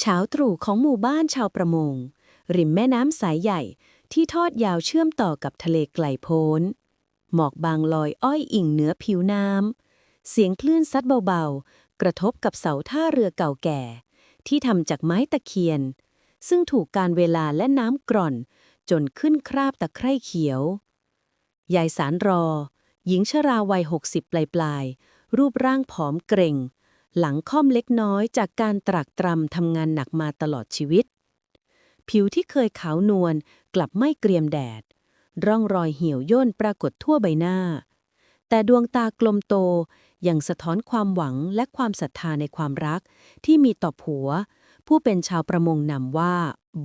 เช้าตรู่ของหมู่บ้านชาวประมง ริมแม่น้ำสายใหญ่ที่ทอดยาวเชื่อมต่อกับทะเลไกลโพ้น หมอกบางลอยอ้อยอิ่งเหนือผิวน้ำ เสียงคลื่นซัดเบาๆ กระทบกับเสาท่าเรือเก่าแก่ ที่ทำจากไม้ตะเคียน ซึ่งถูกการเวลาและน้ำกร่อน จนขึ้นคราบตะไคร่เขียว ยายสารรอ หญิงชราวัยหกสิบปลายๆรูปร่างผอมเกร็ง หลังค่อมเล็กน้อยจากการตรากตรำทำงานหนักมาตลอดชีวิต ผิวที่เคยขาวนวลกลับไม่เกรียมแดด ร่องรอยเหี่ยวย่นปรากฏทั่วใบหน้า แต่ดวงตากลมโตยังสะท้อนความหวังและความศรัทธาในความรักที่มีต่อผัว ผู้เป็นชาวประมงนำว่า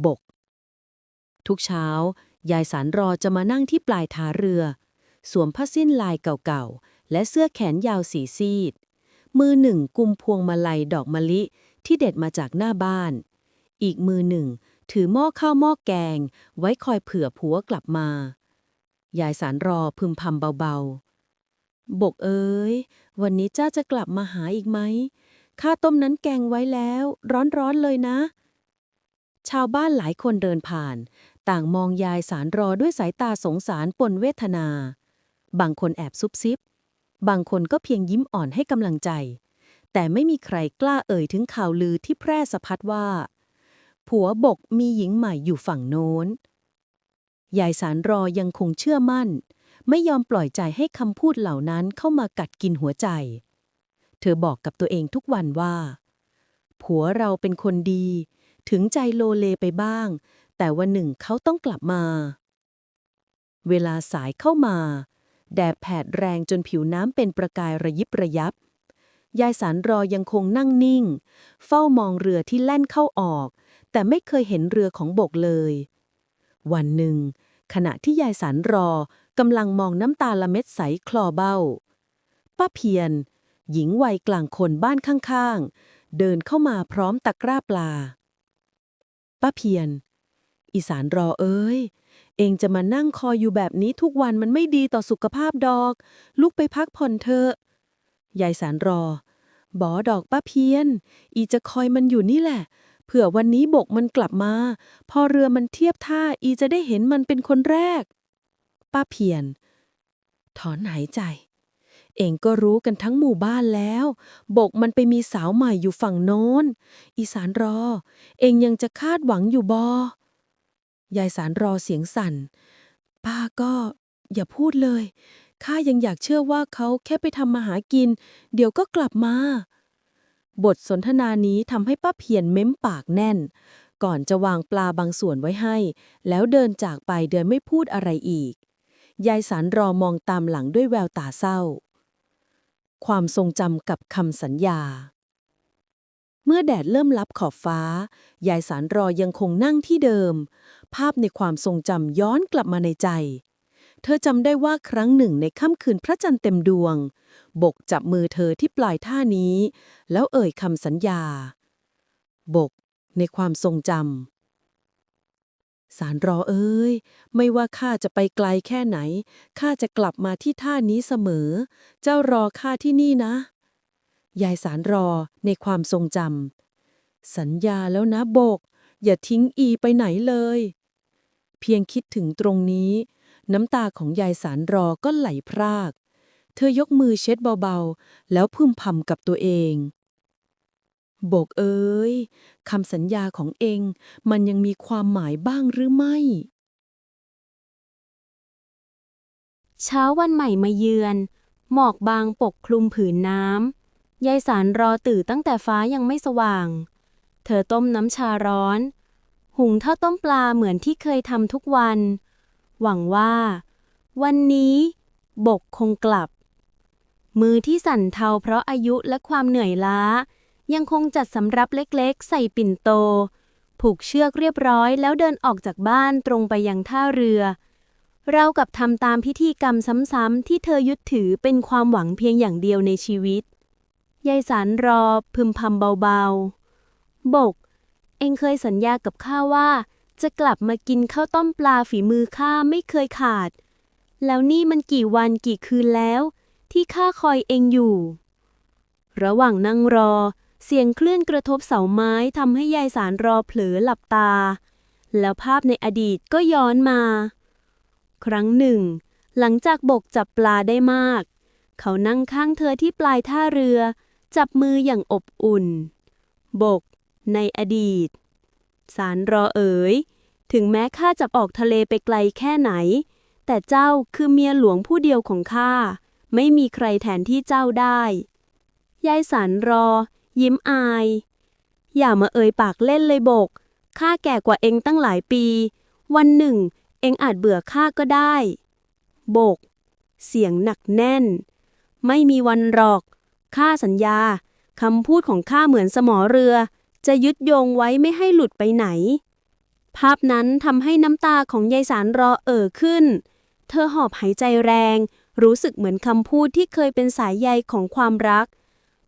บก ทุกเช้า ยายสารรอจะมานั่งที่ปลายท้าเรือ สวมผ้าสิ้นลายเก่าๆ และเสื้อแขนยาวสีซีด มือหนึ่งกุมพวงมาลัยดอกมะลิที่เด็ดมาจากหน้าบ้าน อีกมือหนึ่ง ถือหม้อข้าวหม้อแกง ไว้คอยเผื่อผัวกลับมา ยายสารรอพึมพำเบาๆ บกเอ้ย วันนี้เจ้าจะกลับมาหาอีกไหม ข้าต้มนั้นแกงไว้แล้ว ร้อนๆเลยนะ ชาวบ้านหลายคนเดินผ่าน ต่างมองยายสารรอด้วยสายตาสงสารปนเวทนา บางคนแอบซุบซิบ บางคนก็เพียงยิ้มอ่อนให้กำลังใจ แต่ไม่มีใครกล้าเอ่ยถึงข่าวลือที่แพร่สะพัดว่า ผัวบกมีหญิงใหม่อยู่ฝั่งโน้น ยายสารรอยังคงเชื่อมั่น ไม่ยอมปล่อยใจให้คำพูดเหล่านั้นเข้ามากัดกินหัวใจ เธอบอกกับตัวเองทุกวันว่า ผัวเราเป็นคนดี ถึงใจโลเลไปบ้าง แต่วันหนึ่งเขาต้องกลับมา เวลาสายเข้ามา แดดแผดแรงจนผิวน้ำเป็นประกายระยิบระยับ ยายสารรอยังคงนั่งนิ่ง เฝ้ามองเรือที่แล่นเข้าออก แต่ไม่เคยเห็นเรือของบกเลย วันหนึ่ง ขณะที่ยายสารรอกำลังมองน้ำตาละเม็ดใสคลอเบ้า ป้าเพียรหญิงวัยกลางคนบ้านข้างๆ เดินเข้ามาพร้อมตะกร้าปลา ป้าเพียรอีสานรอเอ้ย เองจะมานั่งคอยอยู่แบบนี้ทุกวันมันไม่ดีต่อสุขภาพดอก ลุกไปพักผ่อนเถอะยายสารรอ บอดอกป้าเพียน อีจะคอยมันอยู่นี่แหละ เผื่อวันนี้บกมันกลับมา พอเรือมันเทียบท่าอีจะได้เห็นมันเป็นคนแรก ป้าเพียน ถอนหายใจ เองก็รู้กันทั้งหมู่บ้านแล้ว บกมันไปมีสาวใหม่อยู่ฝั่งโน้น อีสานรอ เองยังจะคาดหวังอยู่บอ ยายสารรอเสียงสั่น ป้าก็อย่าพูดเลย ข้ายังอยากเชื่อว่าเขาแค่ไปทำมาหากิน เดี๋ยวก็กลับมา บทสนทนานี้ทำให้ป้าเพียรเม้มปากแน่น ก่อนจะวางปลาบางส่วนไว้ให้ แล้วเดินจากไปโดยไม่พูดอะไรอีก ยายสารรอมองตามหลังด้วยแววตาเศร้า ความทรงจำกับคำสัญญา เมื่อแดดเริ่มลับขอบฟ้า ยายสารรอยังคงนั่งที่เดิม ภาพในความทรงจำย้อนกลับมาในใจ เธอจำได้ว่าครั้งหนึ่งในค่ำคืนพระจันทร์เต็มดวง บกจับมือเธอที่ปลายท่านี้ แล้วเอ่ยคำสัญญา บก ในความทรงจำสารรอเอ้ย ไม่ว่าข้าจะไปไกลแค่ไหน ข้าจะกลับมาที่ท่านี้เสมอ เจ้ารอข้าที่นี่นะ ยายสารรอในความทรงจำสัญญาแล้วนะโบก อย่าทิ้งอีไปไหนเลย เพียงคิดถึงตรงนี้ น้ำตาของยายสารรอก็ไหลพราก เธอยกมือเช็ดเบาๆ แล้วพึมพำกับตัวเองโบกเอ้ยคำสัญญาของเองมันยังมีความหมายบ้างหรือไม่ เช้าวันใหม่มาเยือน หมอกบางปกคลุมผืนน้ำ ยายสารรอตื่นตั้งแต่ฟ้ายังไม่สว่าง เธอต้มน้ำชาร้อน หุงข้าวต้มปลาเหมือนที่เคยทำทุกวัน หวังว่า วันนี้ บกคงกลับ มือที่สั่นเทาเพราะอายุและความเหนื่อยล้า ยังคงจัดสำรับเล็กๆ ใส่ปิ่นโต ผูกเชือกเรียบร้อยแล้วเดินออกจากบ้านตรงไปยังท่าเรือเรากับทำตามพิธีกรรมซ้ำๆที่เธอยึดถือเป็นความหวังเพียงอย่างเดียวในชีวิต ยายสารรอพึมพำเบาๆ บก เองเคยสัญญากับข้าว่า จะกลับมากินข้าวต้มปลาฝีมือข้าไม่เคยขาด แล้วนี่มันกี่วันกี่คืนแล้ว ที่ข้าคอยเองอยู่ ระหว่างนั่งรอ เสียงคลื่นกระทบเสาไม้ทำให้ยายสารรอเผลอหลับตา แล้วภาพในอดีตก็ย้อนมา ครั้งหนึ่ง หลังจากบกจับปลาได้มาก เขานั่งข้างเธอที่ปลายท่าเรือ จับมืออย่างอบอุ่น บก ในอดีต สารรอเอ๋ย ถึงแม้ข้าจะออกทะเลไปไกลแค่ไหน แต่เจ้าคือเมียหลวงผู้เดียวของข้า ไม่มีใครแทนที่เจ้าได้ ยายสารรอ ยิ้มอาย อย่ามาเอ่ยปากเล่นเลยบก ข้าแก่กว่าเองตั้งหลายปี วันหนึ่ง เองอาจเบื่อข้าก็ได้ บก เสียงหนักแน่น ไม่มีวันหรอก ข้าสัญญาคำพูดของข้าเหมือนสมอเรือ จะยึดโยงไว้ไม่ให้หลุดไปไหน ภาพนั้นทำให้น้ำตาของยายสารรอเอ่อขึ้น เธอหอบหายใจแรง รู้สึกเหมือนคำพูดที่เคยเป็นสายใยของความรัก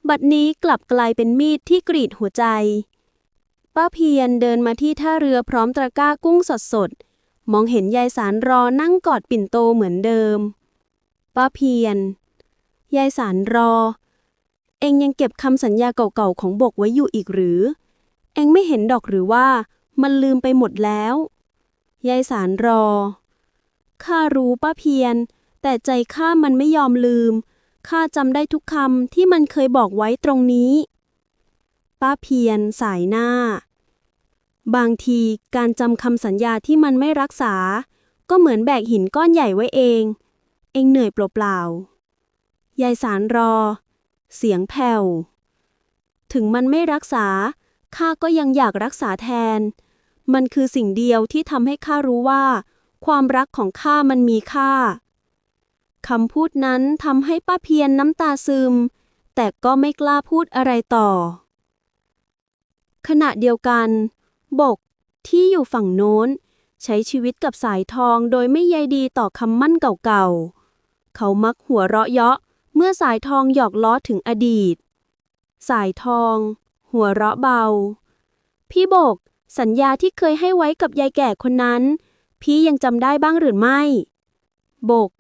บัดนี้กลับกลายเป็นมีดที่กรีดหัวใจ ป้าเพียรเดินมาที่ท่าเรือพร้อมตะกร้ากุ้งสดๆมองเห็นยายสารรอนั่งกอดปิ่นโตเหมือนเดิม ป้าเพียร ยายสารรอ เองยังเก็บคำสัญญาเก่าๆของบกไว้อยู่อีกหรือ เองไม่เห็นดอกหรือว่ามันลืมไปหมดแล้ว ยายสารรอ ข้ารู้ป้าเพียรแต่ใจข้ามันไม่ยอมลืม ข้าจำได้ทุกคำที่มันเคยบอกไว้ตรงนี้ ป้าเพียรสายหน้า บางทีการจำคำสัญญาที่มันไม่รักษา ก็เหมือนแบกหินก้อนใหญ่ไว้เอง เองเหนื่อยเปล่าๆ ยายสารรอ เสียงแผ่ว ถึงมันไม่รักษา ข้าก็ยังอยากรักษาแทน มันคือสิ่งเดียวที่ทำให้ข้ารู้ว่า ความรักของข้ามันมีค่าคำพูดนั้นทำให้ป้าเพียรน้ำตาซึม แต่ก็ไม่กล้าพูดอะไรต่อ ขณะเดียวกัน บกที่อยู่ฝั่งโน้น ใช้ชีวิตกับสายทองโดยไม่ใยดีต่อคำมั่นเก่าๆ เขามักหัวเราะเยาะ เมื่อสายทองหยอกล้อถึงอดีต สายทอง หัวเราะเบา พี่บก สัญญาที่เคยให้ไว้กับยายแก่คนนั้น พี่ยังจำได้บ้างหรือไม่ บก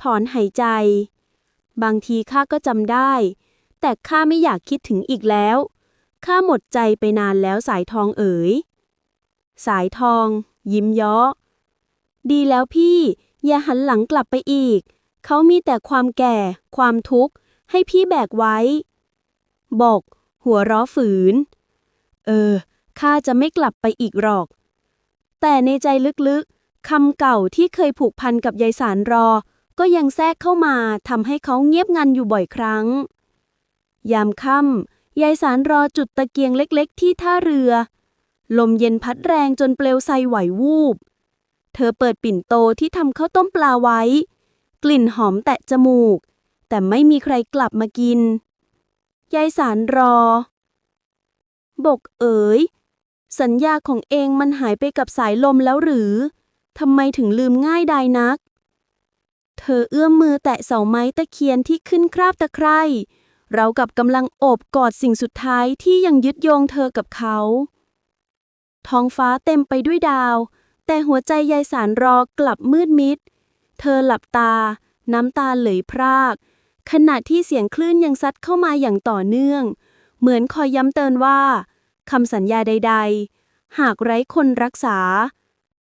ถอนหายใจ บางทีข้าก็จำได้ แต่ข้าไม่อยากคิดถึงอีกแล้วข้าหมดใจไปนานแล้วสายทองเอ๋ย สายทอง ยิ้มยาะดีแล้วพี่ อย่าหันหลังกลับไปอีก เขามีแต่ความแก่ ความทุกข์ ให้พี่แบกไว้ บอก หัวเราะฝืน เออ ข้าจะไม่กลับไปอีกหรอก แต่ในใจลึกๆ คำเก่าที่เคยผูกพันกับยายสารรอ ก็ยังแทรกเข้ามาทำให้เขาเงียบงันอยู่บ่อยครั้ง ยามค่ำยายสารรอจุดตะเกียงเล็กๆ ที่ท่าเรือ ลมเย็นพัดแรงจนเปลวไฟไหววูบ เธอเปิดปิ่นโตที่ทำข้าวต้มปลาไว้ กลิ่นหอมแตะจมูก แต่ไม่มีใครกลับมากิน ยายสารรอ บกเอ๋ย สัญญาของเองมันหายไปกับสายลมแล้วหรือ ทำไมถึงลืมง่ายดายนัก เธอเอื้อมมือแตะเสาไม้ตะเคียนที่ขึ้นคราบตะไคร่เรากับกำลังโอบกอดสิ่งสุดท้ายที่ยังยึดโยงเธอกับเขา ท้องฟ้าเต็มไปด้วยดาว แต่หัวใจยายสารรอกลับมืดมิด เธอหลับตา น้ำตาไหลพราก ขณะที่เสียงคลื่นยังซัดเข้ามาอย่างต่อเนื่อง เหมือนคอยย้ำเตือนว่าคำสัญญาใด ๆ หากไร้คนรักษา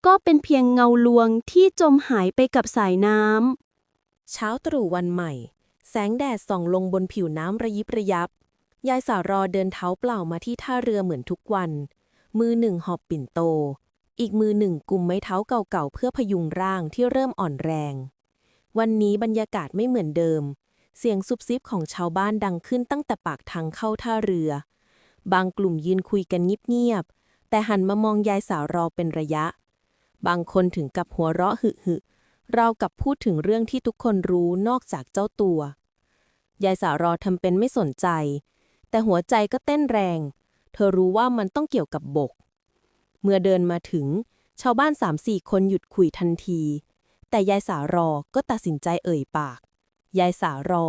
ก็เป็นเพียงเงาลวงที่จมหายไปกับสายน้ำ เช้าตรู่วันใหม่ แสงแดดส่องลงบนผิวน้ำระยิบระยับ ยายสารอเดินเท้าเปล่ามาที่ท่าเรือเหมือนทุกวัน มือหนึ่งหอบปิ่นโต อีกมือหนึ่งกุมไม้เท้าเก่าๆเพื่อพยุงร่างที่เริ่มอ่อนแรง วันนี้บรรยากาศไม่เหมือนเดิม เสียงซุบซิบของชาวบ้านดังขึ้นตั้งแต่ปากทางเข้าท่าเรือ บางกลุ่มยืนคุยกันเงียบๆแต่หันมามองยายสาวรอเป็นระยะ บางคนถึงกับหัวเราะหึหึๆเรากับพูดถึงเรื่องที่ทุกคนรู้นอกจากเจ้าตัวยายสาวรอทำเป็นไม่สนใจ แต่หัวใจก็เต้นแรง เธอรู้ว่ามันต้องเกี่ยวกับบก เมื่อเดินมาถึง ชาวบ้านสามสี่คนหยุดคุยทันที แต่ยายสาวรอก็ตัดสินใจเอ่ยปาก ยายสาวรอ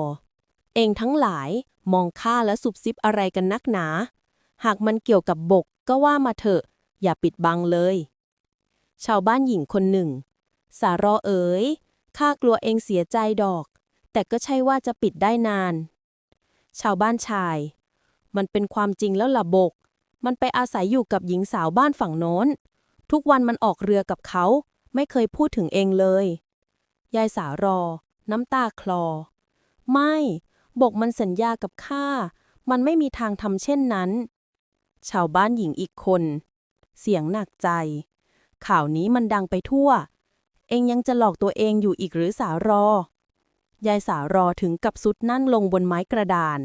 เองทั้งหลายมองข้าและสุบซิบอะไรกันนักหนา หากมันเกี่ยวกับบกก็ว่ามาเถอะ อย่าปิดบังเลย ชาวบ้านหญิงคนหนึ่ง สารอเอ๋ยข้ากลัวเองเสียใจดอก แต่ก็ใช่ว่าจะปิดได้นาน ชาวบ้านชาย มันเป็นความจริงแล้วล่ะบก มันไปอาศัยอยู่กับหญิงสาวบ้านฝั่งโน้น ทุกวันมันออกเรือกับเขา ไม่เคยพูดถึงเองเลย ยายสาวรอ น้ำตาคลอ ไม่ บกมันสัญญากับข้า มันไม่มีทางทำเช่นนั้น ชาวบ้านหญิงอีกคน เสียงหนักใจ ข่าวนี้มันดังไปทั่ว เองยังจะหลอกตัวเองอยู่อีกหรือสาวรอ ยายสาวรอถึงกับสุดนั่งลงบนไม้กระดาน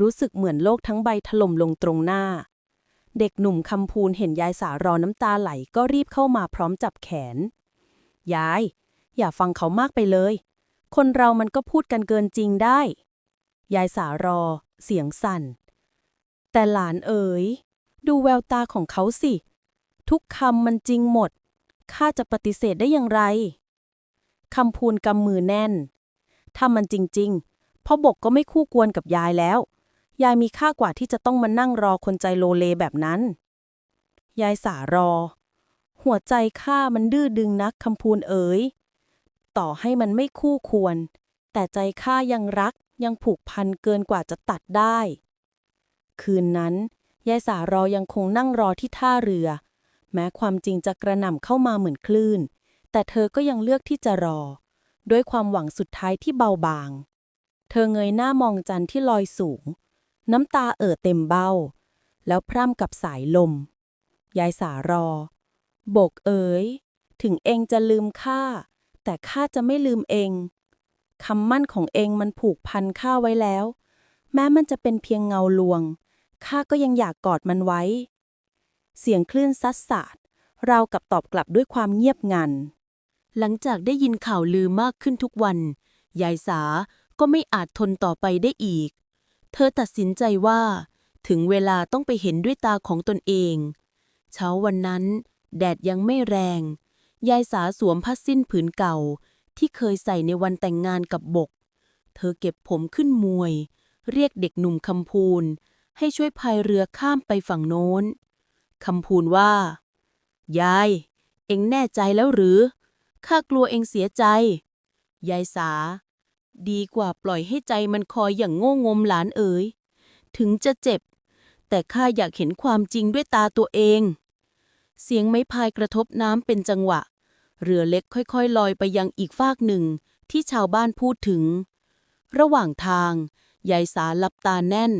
รู้สึกเหมือนโลกทั้งใบถล่มลงตรงหน้า เด็กหนุ่มคำพูนเห็นยายสารอน้ำตาไหลก็รีบเข้ามาพร้อมจับแขน ยาย อย่าฟังเขามากไปเลย คนเรามันก็พูดกันเกินจริงได้ ยายสารอ เสียงสั่น แต่หลานเอ๋ย ดูแววตาของเขาสิ ทุกคำมันจริงหมด ข้าจะปฏิเสธได้อย่างไร คำพูนกำมือแน่น ถ้ามันจริงๆพ่อบกก็ไม่คู่ควรกับยายแล้ว ยายมีค่ากว่าที่จะต้องมานั่งรอคนใจโลเลแบบนั้น ยายสารอ หัวใจข้ามันดื้อดึงนักคำพูนเอ๋ย ต่อให้มันไม่คู่ควร แต่ใจข้ายังรักยังผูกพันเกินกว่าจะตัดได้ คืนนั้น ยายสารอยังคงนั่งรอที่ท่าเรือ แม้ความจริงจะกระหน่ำเข้ามาเหมือนคลื่น แต่เธอก็ยังเลือกที่จะรอ ด้วยความหวังสุดท้ายที่เบาบาง เธอเงยหน้ามองจันทร์ที่ลอยสูง น้ำตาเอ่อเต็มเบ้า แล้วพร่ำกับสายลม ยายสารอ บกเอ๋ย ถึงเองจะลืมข้า แต่ข้าจะไม่ลืมเอง คำมั่นของเองมันผูกพันข้าไว้แล้ว แม้มันจะเป็นเพียงเงาลวง ข้าก็ยังอยากกอดมันไว้ เสียงคลื่นซัดสาดเรากับตอบกลับด้วยความเงียบงัน หลังจากได้ยินข่าวลือมากขึ้นทุกวัน ยายสาก็ไม่อาจทนต่อไปได้อีก เธอตัดสินใจว่า ถึงเวลาต้องไปเห็นด้วยตาของตนเอง เช้าวันนั้น แดดยังไม่แรง ยายสาสวมผ้าสิ้นผืนเก่า ที่เคยใส่ในวันแต่งงานกับบก เธอเก็บผมขึ้นมวย เรียกเด็กหนุ่มคำพูน ให้ช่วยพายเรือข้ามไปฝั่งโน้นคำพูนว่า ยาย เอ็งแน่ใจแล้วหรือข้ากลัวเอ็งเสียใจ ยายสา ดีกว่าปล่อยให้ใจมันคอยอย่างโง่งมหลานเอ๋ย ถึงจะเจ็บ แต่ข้าอยากเห็นความจริงด้วยตาตัวเอง เสียงไม้พายกระทบน้ำเป็นจังหวะ เรือเล็กค่อยๆ ลอยไปยังอีกฟากหนึ่งที่ชาวบ้านพูดถึง ระหว่างทาง ยายสาหลับตาแน่น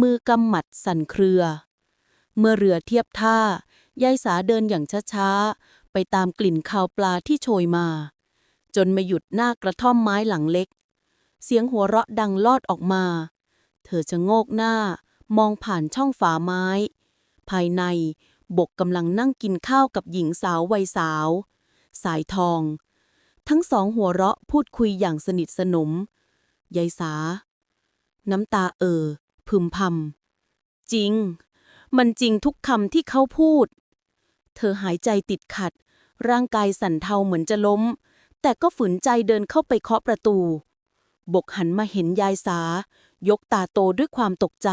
มือกำหมัดสั่นเครือ เมื่อเรือเทียบท่า ยายสาเดินอย่างช้าๆ ไปตามกลิ่นคาวปลาที่โชยมา จนมาหยุดหน้ากระท่อมไม้หลังเล็ก เสียงหัวเราะดังลอดออกมา เธอชะโงกหน้ามองผ่านช่องฝาไม้ ภายในบกกำลังนั่งกินข้าวกับหญิงสาววัยสาว สายทอง ทั้งสองหัวเราะพูดคุยอย่างสนิทสนม ยายสา น้ำตาเอ่อพึมพำจริง มันจริงทุกคำที่เขาพูด เธอหายใจติดขัด ร่างกายสั่นเทาเหมือนจะล้ม แต่ก็ฝืนใจเดินเข้าไปเคาะประตู บกหันมาเห็นยายสา ยกตาโตด้วยความตกใจ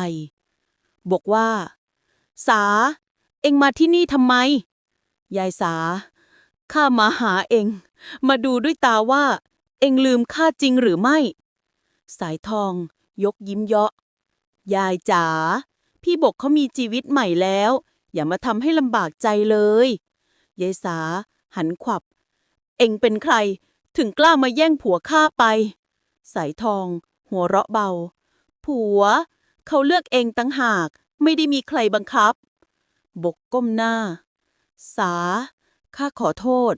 บอกว่า สา เอ็งมาที่นี่ทำไม ยายสา ข้ามาหาเอ็ง มาดูด้วยตาว่า เอ็งลืมข้าจริงหรือไม่ สายทอง ยกยิ้มเยาะ ยายจ๋า พี่บกเขามีชีวิตใหม่แล้ว อย่ามาทำให้ลำบากใจเลย ยายสา หันขวับ เอ็งเป็นใครถึงกล้ามาแย่งผัวข้าไป สายทอง หัวเราะเบา ผัว เขาเลือกเองตั้งหาก ไม่ได้มีใครบังคับ บกก้มหน้า สา ข้าขอโทษ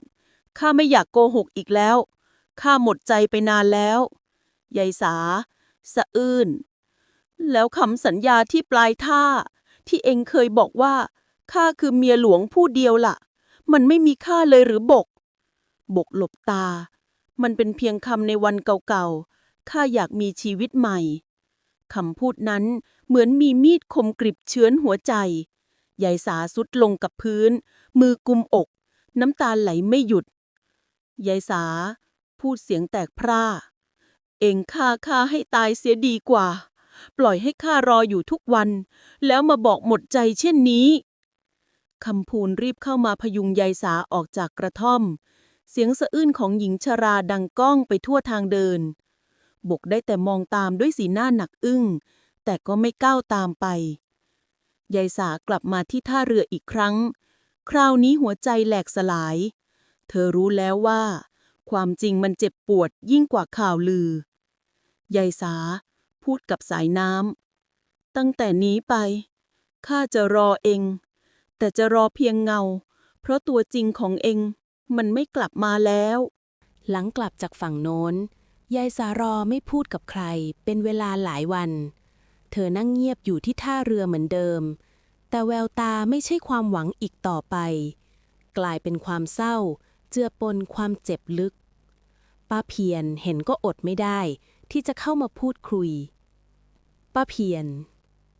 ข้าไม่อยากโกหกอีกแล้ว ข้าหมดใจไปนานแล้วยายสา สะอื้น แล้วคำสัญญาที่ปลายท่า ที่เองเคยบอกว่า ข้าคือเมียหลวงผู้เดียวล่ะ มันไม่มีค่าเลยหรือบก บกหลบตา มันเป็นเพียงคำในวันเก่าๆ ข้าอยากมีชีวิตใหม่ คำพูดนั้นเหมือนมีมีดคมกริบเชื้อนหัวใจ ยายสาสุดลงกับพื้น มือกุมอก น้ำตาไหลไม่หยุด ยายสา พูดเสียงแตกพร่า เองฆ่าข้าให้ตายเสียดีกว่า ปล่อยให้ข้ารออยู่ทุกวัน แล้วมาบอกหมดใจเช่นนี้คำพูนรีบเข้ามาพยุงยายสาออกจากกระท่อม เสียงสะอื้นของหญิงชราดังก้องไปทั่วทางเดิน บกได้แต่มองตามด้วยสีหน้าหนักอึ้ง แต่ก็ไม่ก้าวตามไป ยายสากลับมาที่ท่าเรืออีกครั้ง คราวนี้หัวใจแหลกสลาย เธอรู้แล้วว่า ความจริงมันเจ็บปวดยิ่งกว่าข่าวลือ ยายสา พูดกับสายน้ำ ตั้งแต่นี้ไป ข้าจะรอเอง แต่จะรอเพียงเงา เพราะตัวจริงของเองมันไม่กลับมาแล้วหลังกลับจากฝั่งโน้น ยายสารอไม่พูดกับใคร เป็นเวลาหลายวัน เธอนั่งเงียบอยู่ที่ท่าเรือเหมือนเดิม แต่แววตาไม่ใช่ความหวังอีกต่อไป กลายเป็นความเศร้า เจือปนความเจ็บลึก ป้าเพียรเห็นก็อดไม่ได้ ที่จะเข้ามาพูดคุย ป้าเพียร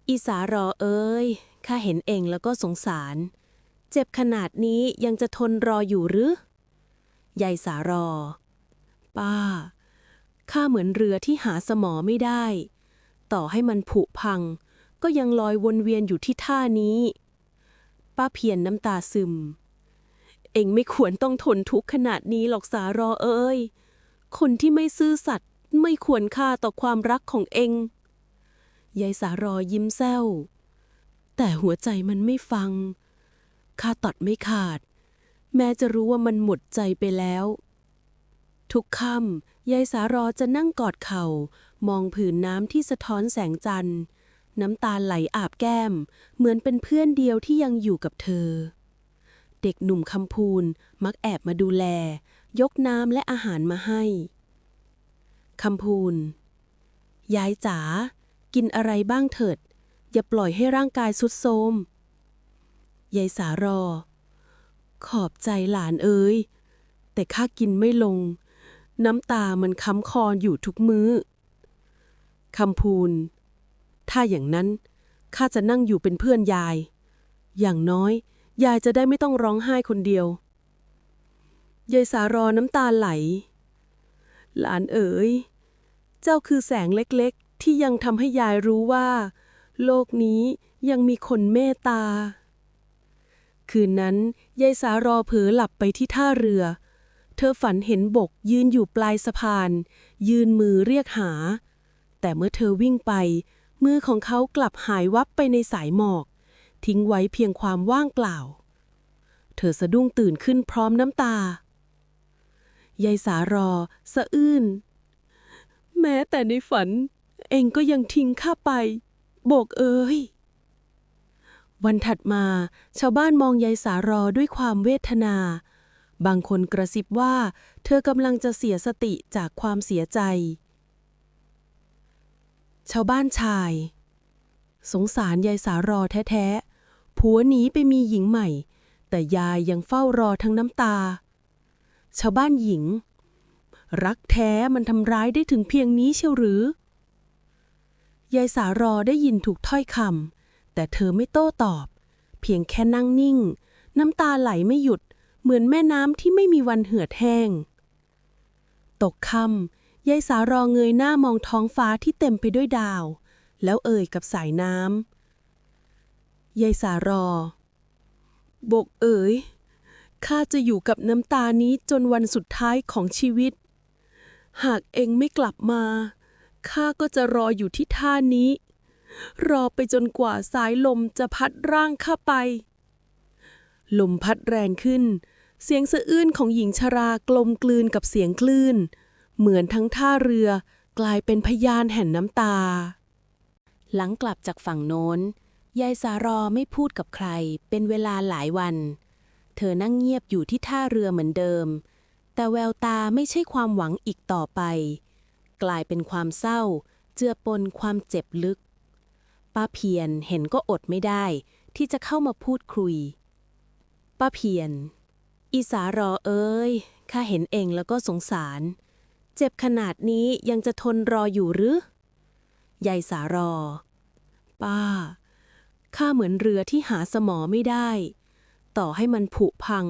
อีสารอเอ้ย ข้าเห็นเองแล้วก็สงสาร เจ็บขนาดนี้ยังจะทนรออยู่หรือ ยายสารอ ป้า ข้าเหมือนเรือที่หาสมอไม่ได้ ต่อให้มันผุพัง ก็ยังลอยวนเวียนอยู่ที่ท่านี้ ป้าเพียรนน้ำตาซึม เองไม่ควรต้องทนทุกข์ขนาดนี้หรอกสารอเอ้ย คนที่ไม่ซื่อสัตย์ไม่ควรค่าต่อความรักของเองยายสารอยิ้มแซวแต่หัวใจมันไม่ฟัง ข้าตัดไม่ขาด แม้จะรู้ว่ามันหมดใจไปแล้ว ทุกค่ำยายสารอจะนั่งกอดเข่า มองผืนน้ำที่สะท้อนแสงจันทร์ น้ำตาไหลอาบแก้ม เหมือนเป็นเพื่อนเดียวที่ยังอยู่กับเธอ เด็กหนุ่มคำพูนมักแอบมาดูแล ยกน้ำและอาหารมาให้คำพูนยายจ๋ากินอะไรบ้างเถิด อย่าปล่อยให้ร่างกายสุดโทมยายสารอ ขอบใจหลานเอ้ยแต่ข้ากินไม่ลง น้ำตามันค้ำคออยู่ทุกมื้อคำพูน ถ้าอย่างนั้นข้าจะนั่งอยู่เป็นเพื่อนยาย อย่างน้อย ยายจะได้ไม่ต้องร้องไห้คนเดียวยายสารอน้ำตาไหล หลานเอ๋ย เจ้าคือแสงเล็กๆ ที่ยังทำให้ยายรู้ว่า โลกนี้ยังมีคนเมตตา คืนนั้นยายสารอเผลอหลับไปที่ท่าเรือ เธอฝันเห็นบกยืนอยู่ปลายสะพาน ยืนมือเรียกหา แต่เมื่อเธอวิ่งไป มือของเขากลับหายวับไปในสายหมอก ทิ้งไว้เพียงความว่างเปล่า เธอสะดุ้งตื่นขึ้นพร้อมน้ำตายายสารอ สะอื้น แม้แต่ในฝัน เองก็ยังทิ้งข้าไป โบกเอ้ย วันถัดมา ชาวบ้านมองยายสารอด้วยความเวทนา บางคนกระซิบว่า เธอกำลังจะเสียสติจากความเสียใจ ชาวบ้านชาย สงสารยายสารอแท้ๆ ผัวหนีไปมีหญิงใหม่ แต่ยายยังเฝ้ารอทั้งน้ำตา ชาวบ้านหญิง รักแท้มันทำร้ายได้ถึงเพียงนี้เชียวหรือยายสารอได้ยินถูกถ้อยคำแต่เธอไม่โต้ตอบ เพียงแค่นั่งนิ่ง น้ำตาไหลไม่หยุด เหมือนแม่น้ำที่ไม่มีวันเหือดแห้ง ตกค่ำยายสารอเงยหน้ามองท้องฟ้าที่เต็มไปด้วยดาว แล้วเอ่ยกับสายน้ำยายสารอ บกเอ๋ยข้าจะอยู่กับน้ำตานี้จนวันสุดท้ายของชีวิต หากเองไม่กลับมา ข้าก็จะรออยู่ที่ท่านี้ รอไปจนกว่าสายลมจะพัดร่างข้าไป ลมพัดแรงขึ้น เสียงสะอื้นของหญิงชรากลมกลืนกับเสียงคลื่น เหมือนทั้งท่าเรือกลายเป็นพยานแห่งน้ำตา หลังกลับจากฝั่งโน้น ยายสารอไม่พูดกับใคร เป็นเวลาหลายวัน เธอนั่งเงียบอยู่ที่ท่าเรือเหมือนเดิม แต่แววตาไม่ใช่ความหวังอีกต่อไป กลายเป็นความเศร้า เจือปนความเจ็บลึก ป้าเพียรเห็นก็อดไม่ได้ ที่จะเข้ามาพูดคุย ป้าเพียร อีสารอเอ้ย ข้าเห็นเองแล้วก็สงสาร เจ็บขนาดนี้ยังจะทนรออยู่หรือยายสารอ ป้า ข้าเหมือนเรือที่หาสมอไม่ได้ ต่อให้มันผุพัง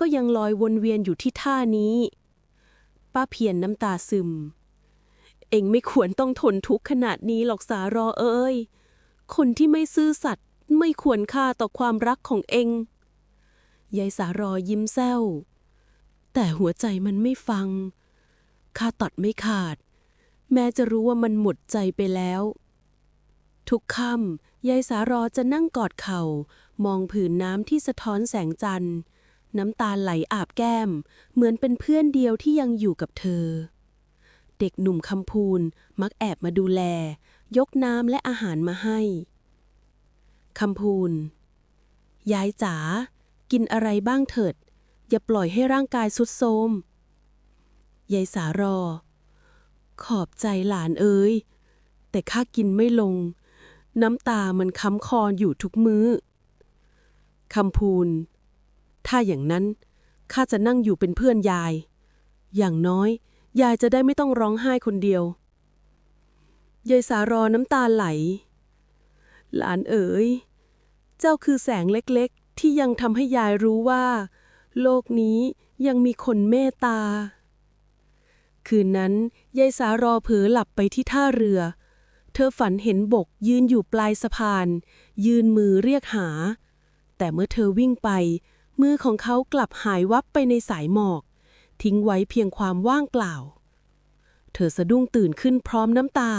ก็ยังลอยวนเวียนอยู่ที่ท่านี้ ป้าเพียรนน้ำตาซึม เองไม่ควรต้องทนทุกข์ขนาดนี้หรอกสารอเอ้ย คนที่ไม่ซื่อสัตย์ไม่ควรค่าต่อความรักของเอ็ง ยายสารอยิ้มแซวแต่หัวใจมันไม่ฟังข้าตัดไม่ขาด แม้จะรู้ว่ามันหมดใจไปแล้ว ทุกค่ำยายสารอจะนั่งกอดเข่า มองผืนน้ำที่สะท้อนแสงจันทร์ น้ำตาไหลอาบแก้ม เหมือนเป็นเพื่อนเดียวที่ยังอยู่กับเธอ เด็กหนุ่มคำพูนมักแอบมาดูแล ยกน้ำและอาหารมาให้คำพูนยายจ๋า กินอะไรบ้างเถิด อย่าปล่อยให้ร่างกายสุดโทมยายสารอ ขอบใจหลานเอ้ย แต่ข้ากินไม่ลง น้ำตามันค้ำคออยู่ทุกมื้อคำพูน ถ้าอย่างนั้นข้าจะนั่งอยู่เป็นเพื่อนยาย อย่างน้อย ยายจะได้ไม่ต้องร้องไห้คนเดียวยายสารอน้ำตาไหล หลานเอ๋ย เจ้าคือแสงเล็ก ที่ยังทำให้ยายรู้ว่า โลกนี้ยังมีคนเมตตา คืนนั้นยายสารอเผลอหลับไปที่ท่าเรือ เธอฝันเห็นบกยืนอยู่ปลายสะพาน ยืนมือเรียกหา แต่เมื่อเธอวิ่งไป มือของเขากลับหายวับไปในสายหมอก ทิ้งไว้เพียงความว่างเปล่า เธอสะดุ้งตื่นขึ้นพร้อมน้ำตา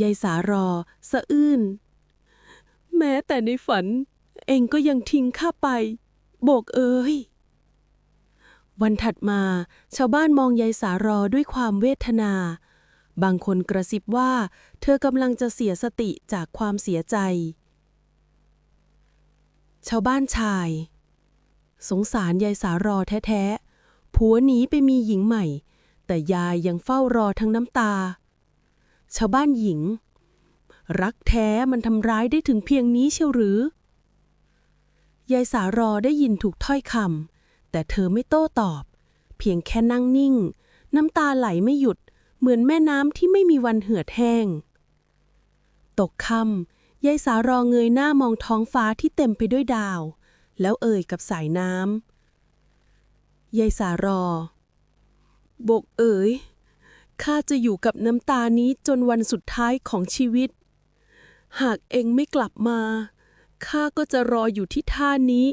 ยายสารอ สะอื้น แม้แต่ในฝัน เองก็ยังทิ้งข้าไป โบกเอ้ย วันถัดมา ชาวบ้านมองยายสารอด้วยความเวทนา บางคนกระซิบว่า เธอกำลังจะเสียสติจากความเสียใจ ชาวบ้านชาย สงสารยายสารอแท้ๆ ผัวหนีไปมีหญิงใหม่ แต่ยายยังเฝ้ารอทั้งน้ำตา ชาวบ้านหญิงรักแท้มันทำร้ายได้ถึงเพียงนี้เชียวหรือ ยายสารอได้ยินถูกถ้อยคำแต่เธอไม่โต้ตอบ เพียงแค่นั่งนิ่ง น้ำตาไหลไม่หยุด เหมือนแม่น้ำที่ไม่มีวันเหือดแห้ง ตกค่ำยายสารอเงยหน้ามองท้องฟ้าที่เต็มไปด้วยดาว แล้วเอ่ยกับสายน้ำยายสารอบกเอ๋ยข้าจะอยู่กับน้ำตานี้จนวันสุดท้ายของชีวิต หากเองไม่กลับมา ข้าก็จะรออยู่ที่ท่านี้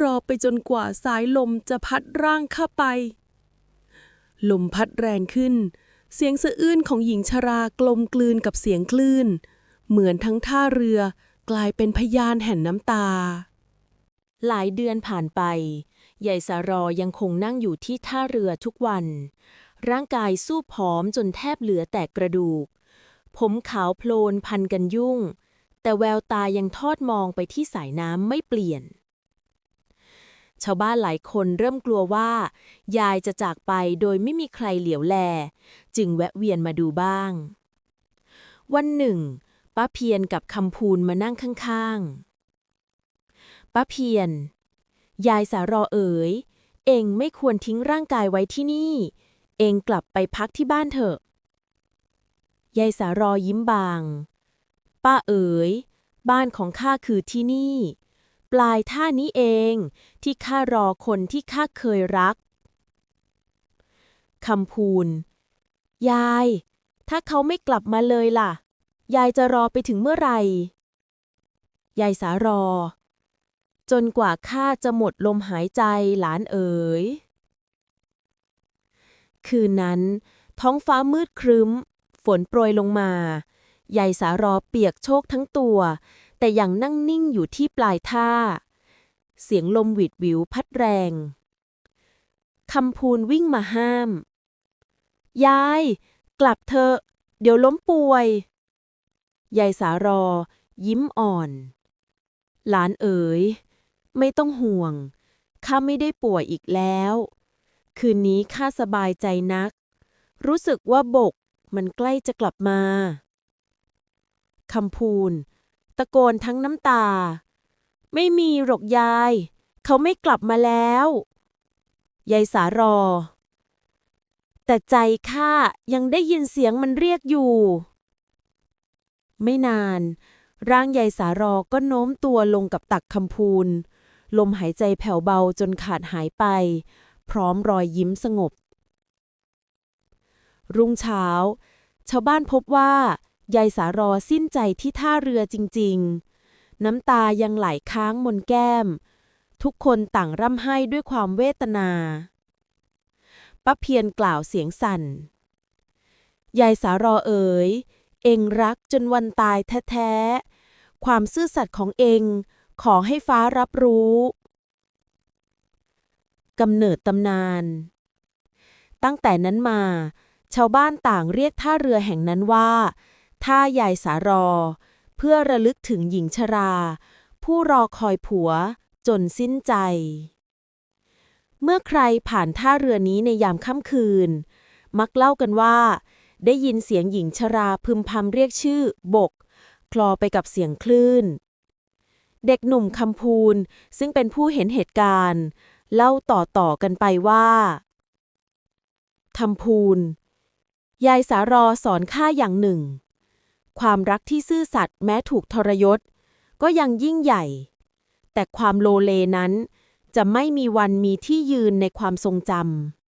รอไปจนกว่าสายลมจะพัดร่างข้าไป ลมพัดแรงขึ้น เสียงสะอื้นของหญิงชรากลมกลืนกับเสียงคลื่น เหมือนทั้งท่าเรือกลายเป็นพยานแห่งน้ำตา หลายเดือนผ่านไปยายสารอยังคงนั่งอยู่ที่ท่าเรือทุกวัน ร่างกายสู้ผอมจนแทบเหลือแต่กระดูก ผมขาวโพลนพันกันยุ่ง แต่แววตายังทอดมองไปที่สายน้ำไม่เปลี่ยน ชาวบ้านหลายคนเริ่มกลัวว่า ยายจะจากไปโดยไม่มีใครเหลียวแล จึงแวะเวียนมาดูบ้าง วันหนึ่ง ป้าเพียรกับคำพูนมานั่งข้างๆ ป้าเพียรยายสารอเอ๋ย เองไม่ควรทิ้งร่างกายไว้ที่นี่ เองกลับไปพักที่บ้านเถอะยายสารอยิ้มบาง ป้าเอ๋ย บ้านของข้าคือที่นี่ ปลายท่านี้เองที่ข้ารอคนที่ข้าเคยรักคำพูน ยาย ถ้าเขาไม่กลับมาเลยล่ะ ยายจะรอไปถึงเมื่อไหร่ ยายสารอ จนกว่าข้าจะหมดลมหายใจหลานเอ๋ย คืนนั้น ท้องฟ้ามืดครึ้ม ฝนโปรยลงมา ยายสารอเปียกโชกทั้งตัว แต่ยังนั่งนิ่งอยู่ที่ปลายท่า เสียงลมหวิดวิวพัดแรง คำพูนวิ่งมาห้าม ยาย กลับเถอะ เดี๋ยวล้มป่วย ยายสารอ ยิ้มอ่อน หลานเอ๋ย ไม่ต้องห่วง ข้าไม่ได้ป่วยอีกแล้ว คืนนี้ข้าสบายใจนัก รู้สึกว่าบกมันใกล้จะกลับมา คำพูน ตะโกนทั้งน้ำตา ไม่มีหรอกยาย เขาไม่กลับมาแล้ว ยายสารอ แต่ใจข้ายังได้ยินเสียงมันเรียกอยู่ ไม่นาน ร่างยายสารอก็โน้มตัวลงกับตักคำพูน ลมหายใจแผ่วเบาจนขาดหายไป พร้อมรอยยิ้มสงบ รุ่งเช้า ชาวบ้านพบว่า ยายสารอสิ้นใจที่ท่าเรือจริง ๆ น้ำตายังไหลค้างบนแก้ม ทุกคนต่างร่ำไห้ด้วยความเวทนาป้าเพียรกล่าวเสียงสั่น ยายสารอเอ๋ย เองรักจนวันตายแท้ๆ ความซื่อสัตย์ของเองขอให้ฟ้ารับรู้กำเนิดตำนาน ตั้งแต่นั้นมา ชาวบ้านต่างเรียกท่าเรือแห่งนั้นว่า ท่ายายสารอ เพื่อระลึกถึงหญิงชรา ผู้รอคอยผัวจนสิ้นใจ เมื่อใครผ่านท่าเรือนี้ในยามค่ำคืน มักเล่ากันว่า ได้ยินเสียงหญิงชราพึมพำเรียกชื่อบก คลอไปกับเสียงคลื่น เด็กหนุ่มคำพูนซึ่งเป็นผู้เห็นเหตุการณ์ เล่าต่อๆกันไปว่าทำพูนยายสารอสอนข้าอย่างหนึ่ง ความรักที่ซื่อสัตย์แม้ถูกทรยศ ก็ยังยิ่งใหญ่ แต่ความโลเลนั้นจะไม่มีวันมีที่ยืนในความทรงจำ